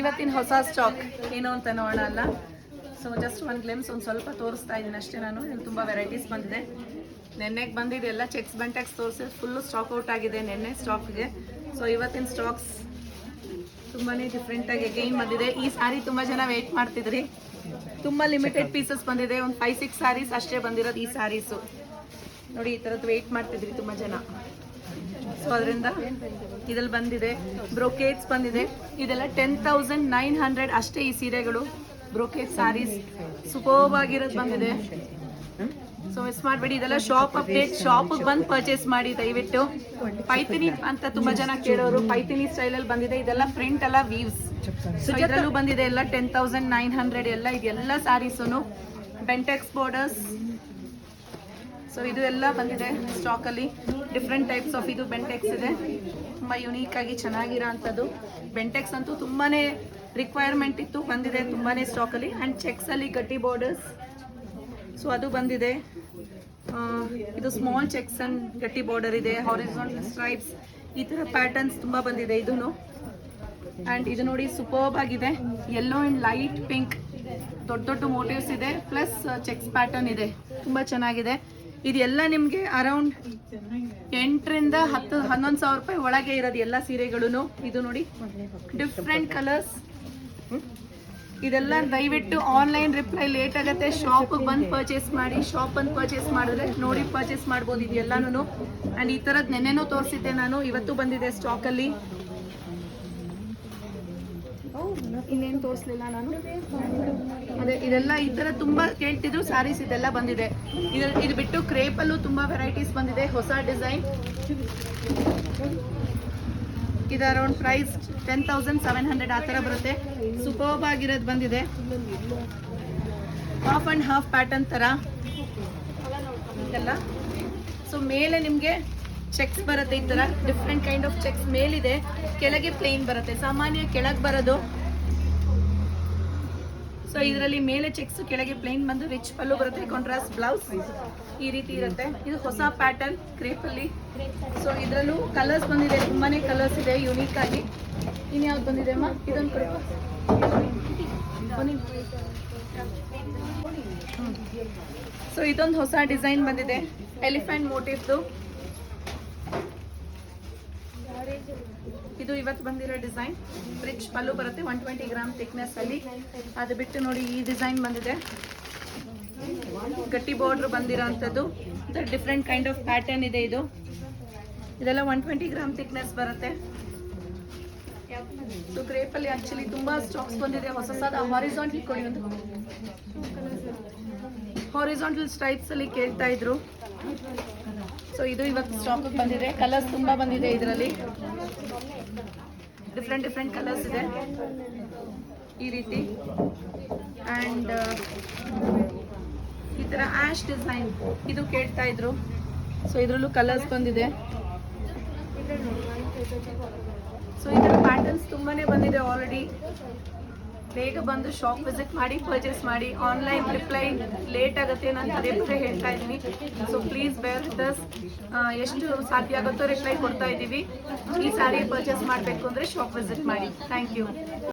ಇವತ್ತಿನ ಹೊಸ ಸ್ಟಾಕ್ ಏನು ಅಂತ ನೋಡೋಣ ಅಲ್ಲ? ಸೊ ಜಸ್ಟ್ ಒಂದು ಗ್ಲಿಮ್ಸ್ ಒಂದು ಸ್ವಲ್ಪ ತೋರಿಸ್ತಾ ಇದ್ದೀನಿ ಅಷ್ಟೇ ನಾನು. ಇಲ್ಲಿ ತುಂಬ ವೆರೈಟೀಸ್ ಬಂದಿದೆ. ನೆನ್ನೆಗೆ ಬಂದಿದೆ ಎಲ್ಲ ಚೆಕ್ಸ್ ಬಂಟೆಕ್ಸ್ ತೋರಿಸಿ ಫುಲ್ಲು ಸ್ಟಾಕ್ ಔಟ್ ಆಗಿದೆ ನೆನ್ನೆ ಸ್ಟಾಕ್ಗೆ ಸೊ ಇವತ್ತಿನ ಸ್ಟಾಕ್ಸ್ ತುಂಬಾ ಡಿಫ್ರೆಂಟಾಗಿ ಗೇನ್ ಬಂದಿದೆ. ಈ ಸಾರಿ ತುಂಬ ಜನ ವೆಯ್ಟ್ ಮಾಡ್ತಿದ್ರಿ. ತುಂಬ ಲಿಮಿಟೆಡ್ ಪೀಸಸ್ ಬಂದಿದೆ. ಒಂದು ಫೈವ್ ಸಿಕ್ಸ್ ಸಾರೀಸ್ ಅಷ್ಟೇ ಬಂದಿರೋದು ಈ ಸ್ಯಾರೀಸು ನೋಡಿ, ಈ ಥರದ್ದು ವೆಯ್ಟ್ ಮಾಡ್ತಿದ್ರಿ ತುಂಬ ಜನ. ಸೊ ಅದರಿಂದ ಇದ್ರಲ್ಲಿ ಬಂದಿದೆ. ಬ್ರೋಕೇಟ್ಸ್ ಬಂದಿದೆ. ಇದೆಲ್ಲ ಟೆನ್ ತೌಸಂಡ್ ನೈನ್ ಹಂಡ್ರೆಡ್ ಅಷ್ಟೇ ಈ ಸೀರೆಗಳು. ಬ್ರೋಕೇಟ್ ಸ್ಯಾರೀಸ್ ಆಗಿರೋದು ಬಂದಿದೆ. ಸೊ ಮಿಸ್ ಮಾಡಬೇಡಿ. ಇದೆಲ್ಲ ಶಾಪ್ ಅಪ್ಡೇಟ್ ಶಾಪಿಗೆ ಬಂದು ಪರ್ಚೇಸ್ ಮಾಡಿ, ದಯವಿಟ್ಟು. ಪೈತಿನಿ ಅಂತ ತುಂಬಾ ಜನ ಕೇಳೋರು, ಪೈತಿನಿ ಸ್ಟೈಲಲ್ಲಿ ಬಂದಿದೆ. ಇದೆಲ್ಲ ಪ್ರಿಂಟ್ ಎಲ್ಲ ವೀವ್ಸ್ ಇದರಲ್ಲೂ ಬಂದಿದೆ ಎಲ್ಲ ಟೆನ್ ತೌಸಂಡ್ ನೈನ್ ಹಂಡ್ರೆಡ್ ಎಲ್ಲ. ಇದೆಲ್ಲ ಸ್ಯಾರೀಸು ಬೆಂಟೆಕ್ಸ್ ಬಾರ್ಡರ್ಸ್ ಸೊ ಇದು ಎಲ್ಲ ಬಂದಿದೆ ಸ್ಟಾಕಲ್ಲಿ ಡಿಫ್ರೆಂಟ್ ಟೈಪ್ಸ್ ಆಫ್ ಇದು ಬೆಂಟೆಕ್ಸ್ ಇದೆ. ತುಂಬ ಯುನೀಕ್ ಆಗಿ ಚೆನ್ನಾಗಿರೋ ಅಂಥದ್ದು ಬೆಂಟೆಕ್ಸ್ ಅಂತೂ ತುಂಬಾ ರಿಕ್ವೈರ್ಮೆಂಟ್ ಇತ್ತು, ಬಂದಿದೆ ತುಂಬಾ ಸ್ಟಾಕಲ್ಲಿ ಆ್ಯಂಡ್ ಚೆಕ್ಸಲ್ಲಿ ಗಟ್ಟಿ ಬಾರ್ಡರ್ಸ್ ಸೊ ಅದು ಬಂದಿದೆ. ಇದು ಸ್ಮಾಲ್ ಚೆಕ್ಸ್ ಆ್ಯಂಡ್ ಗಟ್ಟಿ ಬಾರ್ಡರ್ ಇದೆ ಹಾರಿಸಾಂಟಲ್ ಸ್ಟ್ರೈಪ್ಸ್ ಈ ಥರ ಪ್ಯಾಟರ್ನ್ಸ್ ತುಂಬ ಬಂದಿದೆ ಇದೂ ಆ್ಯಂಡ್ ಇದು ನೋಡಿ ಸೂಪರ್ಬ್ ಆಗಿದೆ. ಯೆಲ್ಲೋ ಆ್ಯಂಡ್ ಲೈಟ್ ಪಿಂಕ್ ದೊಡ್ಡ ದೊಡ್ಡ ಮೋಟಿವ್ಸ್ ಇದೆ. ಪ್ಲಸ್ ಚೆಕ್ಸ್ ಪ್ಯಾಟರ್ನ್ ಇದೆ. ತುಂಬ ಚೆನ್ನಾಗಿದೆ. ಇದೆಲ್ಲ ನಿಮಗೆ ಅರೌಂಡ್ ಎಂಟರಿಂದ ಹತ್ತು, ಹನ್ನೊಂದು ಸಾವಿರ ರೂಪಾಯಿ ಒಳಗೆ ಇರೋದು ಎಲ್ಲ ಸೀರೆಗಳು ಇದು ನೋಡಿ ಡಿಫ್ರೆಂಟ್ ಕಲರ್ಸ್ ಇದೆಲ್ಲ ದಯವಿಟ್ಟು ಆನ್ಲೈನ್ ರಿಪ್ಲೈ ಲೇಟ್ ಆಗುತ್ತೆ. ಶಾಪಿಗೆ ಬಂದು ಪರ್ಚೇಸ್ ಮಾಡಿ ಶಾಪ್ ಬಂದು ಪರ್ಚೇಸ್ ಮಾಡಿದ್ರೆ ನೋಡಿ ಪರ್ಚೇಸ್ ಮಾಡ್ಬೋದು ಇದೆಲ್ಲಾನು ಆ್ಯಂಡ್ ಈ ಥರದ್ದು ನೆನ್ನೆನೂ ತೋರಿಸಿದ್ದೆ ನಾನು. ಇವತ್ತು ಬಂದಿದೆ ಸ್ಟಾಕಲ್ಲಿ ಇನ್ನೇನು ತೋರಿಸ್ಲಿಲ್ಲ ನಾನು. ಅದೇ, ಇದೆಲ್ಲ ಈ ಥರ ತುಂಬ ಕೇಳ್ತಿದ್ರು ಸ್ಯಾರೀಸ್ ಇದೆಲ್ಲ ಬಂದಿದೆ. ಇದು ಇದು ಬಿಟ್ಟು ಕ್ರೇಪಲ್ಲೂ ತುಂಬ ವೆರೈಟೀಸ್ ಬಂದಿದೆ, ಹೊಸ ಡಿಸೈನ್ ಇದು around price ten thousand seven hundred ಆ ಥರ ಬರುತ್ತೆ. ಸೂಪರ್ಬ್ ಆಗಿರೋದು ಬಂದಿದೆ. ಹಾಫ್ ಆ್ಯಂಡ್ ಹಾಫ್ ಪ್ಯಾಟರ್ನ್ ಥರ ಇದೆಲ್ಲ. ಸೊ ಮೇಲೆ ನಿಮಗೆ ಚೆಕ್ಸ್ ಬರುತ್ತೆ ಈ ಥರ ಡಿಫ್ರೆಂಟ್ ಕೈಂಡ್ ಆಫ್ ಚೆಕ್ಸ್ ಮೇಲಿದೆ. ಕೆಳಗೆ ಪ್ಲೇನ್ ಬರುತ್ತೆ. ಸಾಮಾನ್ಯ ಕೆಳಗೆ ಬರೋದು. ಸೊ ಇದರಲ್ಲಿ ಮೇಲೆ ಚೆಕ್ಸ್ ಕೆಳಗೆ ಪ್ಲೇನ್ ಬಂದು ರಿಚ್ ಪಲ್ಲು ಬರುತ್ತೆ. ಕಾಂಟ್ರಾಸ್ಟ್ ಬ್ಲೌಸ್ ಈ ರೀತಿ ಇರುತ್ತೆ. ಇದು ಹೊಸ ಪ್ಯಾಟರ್ನ್ ಕ್ರೇಪಲ್ಲಿ ಸೊ ಇದರಲ್ಲೂ ಕಲರ್ಸ್ ಬಂದಿದೆ. ತುಂಬಾನೇ ಕಲರ್ಸ್ ಇದೆ. ಯುನೀಕ್ ಆಗಿ. ಇನ್ಯಾವ್ದು ಬಂದಿದೆ ಅಮ್ಮ? ಇದೊಂದು ಕೊಡಿ. ಸೊ ಇದೊಂದು ಹೊಸ ಡಿಸೈನ್ ಬಂದಿದೆ. ಎಲಿಫೆಂಟ್ ಮೋಟಿವ್ದು ಇದು ಇವತ್ತು ಬಂದಿರೋ ಡಿಸೈನ್. ರಿಚ್ ಪಲ್ಲು ಬರುತ್ತೆ ಒನ್ ಟ್ವೆಂಟಿ ಗ್ರಾಮ್ ಥಿಕ್ನೆಸ್ ಅಲ್ಲಿ. ಅದು ಬಿಟ್ಟು ನೋಡಿ ಈ ಡಿಸೈನ್ ಬಂದಿದೆ. ಗಟ್ಟಿ ಬಾರ್ಡ್ರ್ ಬಂದಿರೋ ಅಂಥದ್ದು ಡಿಫ್ರೆಂಟ್ ಕೈಂಡ್ ಆಫ್ ಪ್ಯಾಟರ್ನ್ ಇದೆ ಇದು. ಇದೆಲ್ಲ ಒನ್ ಟ್ವೆಂಟಿ ಗ್ರಾಮ್ ಥಿಕ್ನೆಸ್ ಬರುತ್ತೆ. ಸೊ ಕ್ರೇಪಲ್ಲಿ ಆಕ್ಚುಲಿ ತುಂಬಾ ಸ್ಟಾಕ್ಸ್ ಬಂದಿದೆ. ಹೊಸ ಹೊಸದ ಹಾರಿಸಾಂಟಲ್ ಕೊಡಿ ಒಂದು ಹಾರಿಸಾಂಟಲ್ ಸ್ಟ್ರೈಪ್ಸ್ ಅಲ್ಲಿ ಕೇಳ್ತಾ ಇದ್ರು. ಸೊ ಇದು ಇವತ್ತು ಸ್ಟಾಕ್ ಬಂದಿದೆ. ಕಲರ್ಸ್ ತುಂಬಾ ಬಂದಿದೆ ಇದರಲ್ಲಿ. ಡಿಫ್ರೆಂಟ್ ಡಿಫ್ರೆಂಟ್ ಕಲರ್ಸ್ ಇದೆ. ಈ ರೀತಿ. ಆ್ಯಂಡ್ ಈ ಥರ ಆಶ್ ಡಿಸೈನ್ ಇದು ಕೇಳ್ತಾ ಇದ್ರು. ಸೊ ಇದರಲ್ಲೂ ಕಲರ್ಸ್ ಬಂದಿದೆ. ಸೊ ಈ ಥರ ಪ್ಯಾಟರ್ನ್ಸ್ ತುಂಬಾ ಬಂದಿದೆ ಆಲ್ರೆಡಿ ಬೇಗ ಬಂದು ಶಾಪ್ ವಿಸಿಟ್ ಮಾಡಿ ಪರ್ಚೇಸ್ ಮಾಡಿ ಆನ್ಲೈನ್ ರಿಪ್ಲೈ ಲೇಟ್ ಆಗುತ್ತೆ ನಾನು ಅದೇ ಪದೇ ಹೇಳ್ತಾ ಇದ್ದೀನಿ. ಸೊ ಪ್ಲೀಸ್ ಬೇರ್ ದಸ್ ಎಷ್ಟು ಸಾಧ್ಯ ಆಗುತ್ತೋ ರಿಪ್ಲೈ ಕೊಡ್ತಾ ಇದ್ದೀವಿ. ಈ ಸಾರಿ ಪರ್ಚೇಸ್ ಮಾಡಬೇಕು ಅಂದರೆ ಶಾಪ್ ವಿಸಿಟ್ ಮಾಡಿ. Thank you